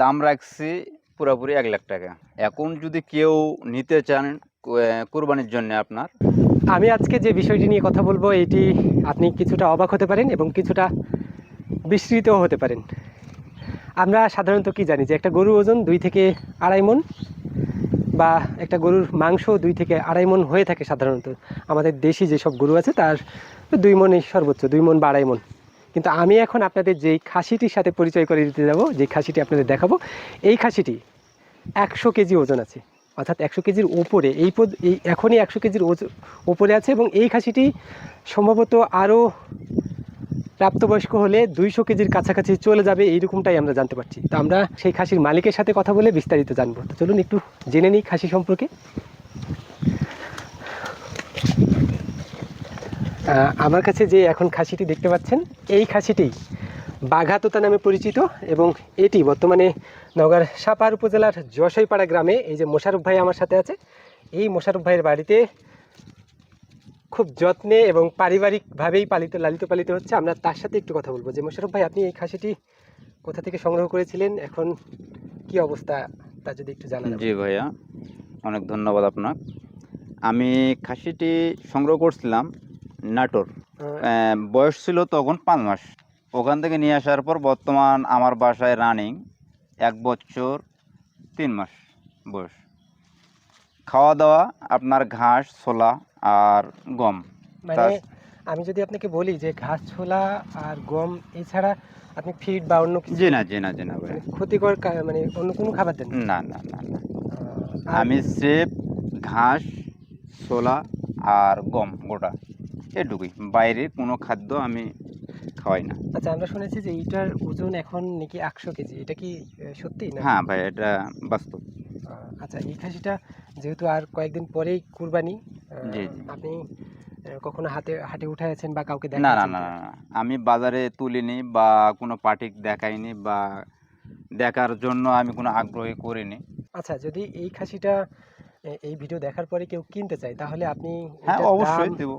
দাম রাখছি পুরোপুরি এক লাখ টাকা। এখন যদি কেউ নিতে চান কুরবানির জন্য আপনার। আমি আজকে যে বিষয়টি নিয়ে কথা বলব, এটি আপনি কিছুটা অবাক হতে পারেন এবং কিছুটা বিস্মৃতও হতে পারেন। আমরা সাধারণত কি জানি যে একটা গরুর ওজন দুই থেকে আড়াই মন বা একটা গরুর মাংস দুই থেকে আড়াই মন হয়ে থাকে সাধারণত। আমাদের দেশি যেসব গরু আছে, তার দুই মনই সর্বোচ্চ, দুই মন বা আড়াই মন কিন্তু আমি এখন আপনাদের যেই খাসিটির সাথে পরিচয় করে দিতে যাব যে খাসিটি আপনাদের দেখাবো, এই খাসিটি একশো কেজি ওজন আছে। অর্থাৎ একশো কেজির ওপরে এই পদ, এই এখনই একশো কেজির উপরে আছে এবং এই খাসিটি সম্ভবত আরও প্রাপ্তবয়স্ক হলে দুইশো কেজির কাছাকাছি চলে যাবে, এইরকমটাই আমরা জানতে পারছি। তো আমরা সেই খাসির মালিকের সাথে কথা বলে বিস্তারিত জানব। তো চলুন একটু জেনে নিই খাসি সম্পর্কে। আমার কাছে যে এখন খাসিটি দেখতে পাচ্ছেন, এই খাসিটি বাঘাতোতা নামে পরিচিত এবং এটি বর্তমানে নগর সাপার উপজেলার যশৈপাড়া গ্রামে, এই যে মোশারফ ভাই আমার সাথে আছে, এই মোশারফ ভাইয়ের বাড়িতে খুব যত্নে এবং পারিবারিকভাবেই পালিত, লালিত পালিত হচ্ছে। আমরা তার সাথে একটু কথা বলব যে মোশারফ ভাই, আপনি এই খাসিটি কোথা থেকে সংগ্রহ করেছিলেন? এখন কি অবস্থা? তা যদি একটু জানান জি ভাইয়া, অনেক ধন্যবাদ আপনার। আমি খাসিটি সংগ্রহ করছিলাম নাটোর। বয়স ছিল তখন পাঁচ মাস। ওখান থেকে নিয়ে আসার পর বর্তমান আমার বাসায় রানিং এক বছর তিন মাস বয়স। খাওয়া দাওয়া আপনার ঘাস ছোলা আর গম। মানে আমি যদি আপনাকে বলি যে ঘাস ছোলা আর গম এছাড়া আপনি ফিড বা অন্য কিছু জি না জি না জি না ভাই মানে ক্ষতিকর মানে অন্য কোনো খাবার দেন না? না না না না। আমি স্রেফ ঘাস ছোলা আর গম গোটা। এটুকুই। বাইরে কোনো খাদ্য আমি খাওয়াই না। আচ্ছা আমরা শুনেছি যে এইটার ওজন এখন নাকি একশো কেজি। এটা কি সত্যি না হ্যাঁ ভাই এটা বাস্তব। আচ্ছা এই খাসিটা যেহেতু আর কয়েকদিন পরেই কুরবানি। আপনি কখনো হাতে হাটে উঠাইছেন বা কাউকে না না না। আমি বাজারে তুলিনি বা কোনো পার্টিক দেখাইনি বা দেখার জন্য আমি কোনো আগ্রহী করিনি। আচ্ছা যদি এই খাসিটা এই ভিডিও দেখার পরে কেউ কিনতে চায় তাহলে আপনি হ্যাঁ অবশ্যই দেব।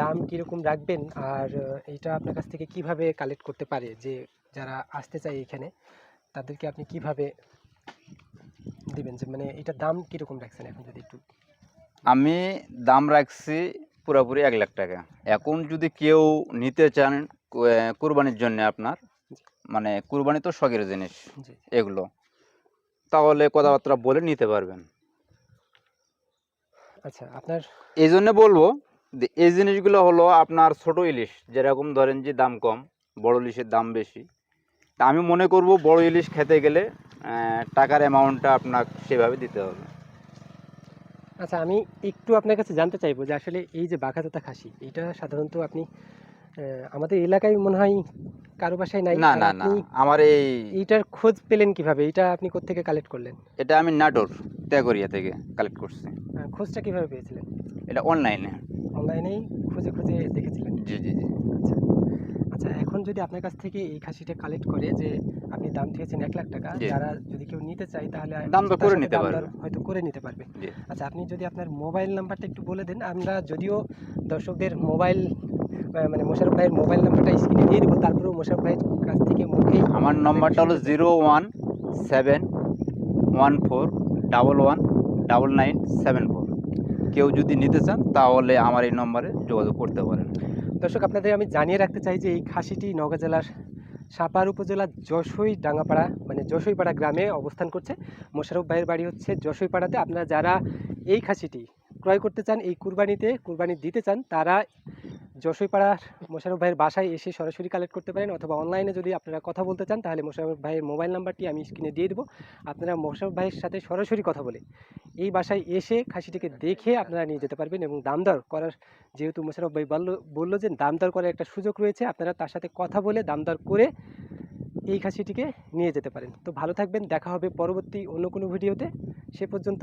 দাম কীরকম রাখবেন আর এটা আপনার কাছ থেকে কীভাবে কালেক্ট করতে পারে? যে যারা আসতে চায় এখানে তাদেরকে আপনি কীভাবে দিবেন? যে মানে এটার দাম কীরকম রাখছেন এখন যদি একটু? আমি দাম রাখছি পুরোপুরি এক লাখ টাকা। এখন যদি কেউ নিতে চান কুরবানির জন্য আপনার মানে কুরবানি তো শখের জিনিস এগুলো তাহলে কথাবার্তা বলে নিতে পারবেন। আচ্ছা আপনার এই জন্য বলব এই জিনিসগুলো হলো আপনার ছোট ইলিশ যেরকম ধরেন যে দাম কম বড় ইলিশের দাম বেশি। তা আমি মনে করব বড় ইলিশ খেতে গেলে টাকার অ্যামাউন্টটা আপনার সেভাবে দিতে হবে। আচ্ছা আমি একটু আপনার কাছে জানতে চাইব যে আসলে এই যে বাঘাতোতা খাসি এটা সাধারণত আপনি আমাদের এলাকায় মনে হয় কারও বাসায় নাই। না না না আমার এই এইটার খোঁজ পেলেন কীভাবে? এটা আপনি কোত্থেকে কালেক্ট করলেন? এটা আমি নাটোর ত্যাগরিয়া থেকে কালেক্ট করছি। খোঁজটা কীভাবে পেয়েছিলেন? এটা অনলাইনে অনলাইনেই খুঁজে খুঁজে দেখেছিলেন। জি জি জি। আচ্ছা। আচ্ছা এখন যদি আপনার কাছ থেকে এই খাসিটা কালেক্ট করে যে আপনি দাম দিয়েছেন এক লাখ টাকা। যারা যদি কেউ নিতে চায় তাহলে দাম দর করে নিতে পারবে। হয়তো করে নিতে পারবে। আচ্ছা আপনি যদি আপনার মোবাইল নাম্বারটা একটু বলে দেন আমরা যদিও দর্শকদের মোবাইল মানে মোশারফ ভাইয়ের মোবাইল নাম্বারটা স্ক্রিনে দিয়ে দেবো তারপরেও মোশারফ ভাইয়ের কাছ থেকে মুখেই আমার নম্বরটা হলো zero one seven one four double one double nine seven four কেউ যদি নিতে চান, তাহলে আমার এই নম্বরে যোগাযোগ করতে পারেন। দর্শক, আপনাদের আমি জানিয়ে রাখতে চাই যে এই খাসিটি নওগাঁ জেলার সাপার উপজেলার যশোই ডাঙ্গাপাড়া মানে যশোইপাড়া গ্রামে অবস্থান করছে। মোশারফ ভাইয়ের বাড়ি হচ্ছে যশোইপাড়াতে। আপনারা যারা এই খাসিটি ক্রয় করতে চান, এই কুরবানিতে কুরবানি দিতে চান, তারা যশোইপাড়ার মোশারফ ভাইয়ের বাসায় এসে সরাসরি কালেক্ট করতে পারেন অথবা অনলাইনে যদি আপনারা কথা বলতে চান, তাহলে মোশারফ ভাইয়ের মোবাইল নাম্বারটি আমি স্ক্রিনে দিয়ে দেবো। আপনারা মোশারফ ভাইয়ের সাথে সরাসরি কথা বলে এই বাসায় এসে খাসিটিকে দেখে আপনারা নিয়ে যেতে পারবেন এবং দাম দর করার যেহেতু মোশারফ ভাই বলল বলল যে দাম দর করার একটা সুযোগ রয়েছে, আপনারা তার সাথে কথা বলে দাম দর করে এই খাসিটিকে নিয়ে যেতে পারেন। তো ভালো থাকবেন, দেখা হবে পরবর্তী অন্য কোনো ভিডিওতে সে পর্যন্ত